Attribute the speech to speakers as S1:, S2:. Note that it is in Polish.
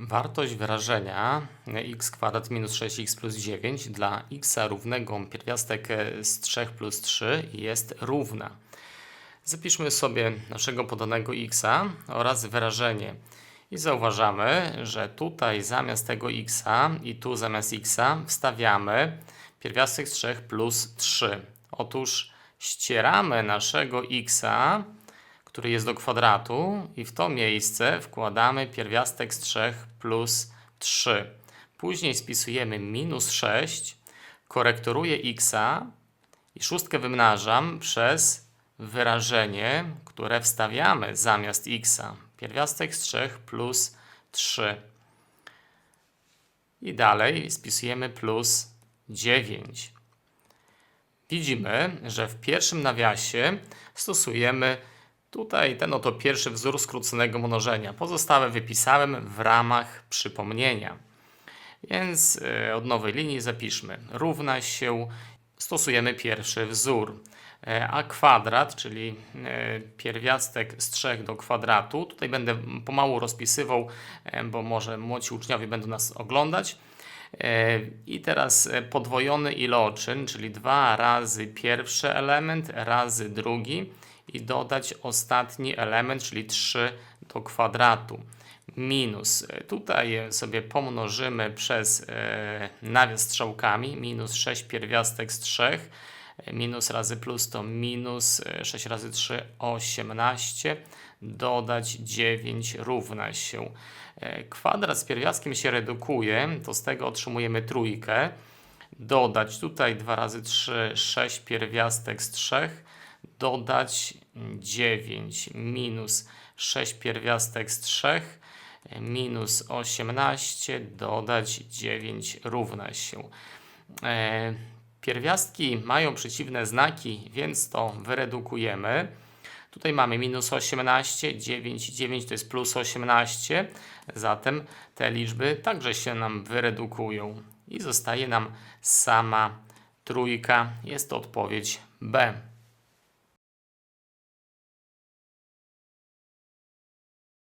S1: Wartość wyrażenia x kwadrat minus 6x plus 9 dla x równego pierwiastek z 3 plus 3 jest równa. Zapiszmy sobie naszego podanego x oraz wyrażenie. I zauważamy, że tutaj zamiast tego x i tu zamiast x wstawiamy pierwiastek z 3 plus 3. Otóż ścieramy naszego x który jest do kwadratu i w to miejsce wkładamy pierwiastek z 3 plus 3. Później spisujemy minus 6, korektoruję x i szóstkę wymnażam przez wyrażenie, które wstawiamy zamiast x. Pierwiastek z 3 plus 3. I dalej spisujemy plus 9. Widzimy, że w pierwszym nawiasie stosujemy Tutaj ten oto pierwszy wzór skróconego mnożenia. Pozostałe wypisałem w ramach przypomnienia. Więc e, od nowej linii zapiszmy. Równa się, stosujemy pierwszy wzór. E, A kwadrat, czyli e, pierwiastek z 3 do kwadratu. Tutaj będę pomału rozpisywał, bo może młodzi uczniowie będą nas oglądać. I teraz podwojony iloczyn, czyli 2 razy pierwszy element razy drugi i dodać ostatni element, czyli 3 do kwadratu. Minus, tutaj sobie pomnożymy przez e, nawias strzałkami, minus 6 pierwiastek z 3, minus razy plus to minus 6 e, razy 3, 18, dodać 9 równa się. E, kwadrat z pierwiastkiem się redukuje, to z tego otrzymujemy trójkę. Dodać tutaj 2 razy 3, 6 pierwiastek z 3, dodać 9 minus 6 pierwiastek z 3 minus 18 dodać 9 równa się. Pierwiastki mają przeciwne znaki, więc to wyredukujemy. Tutaj mamy minus 18, 9, 9 to jest plus 18, zatem te liczby także się nam wyredukują i zostaje nam sama trójka. Jest to odpowiedź B.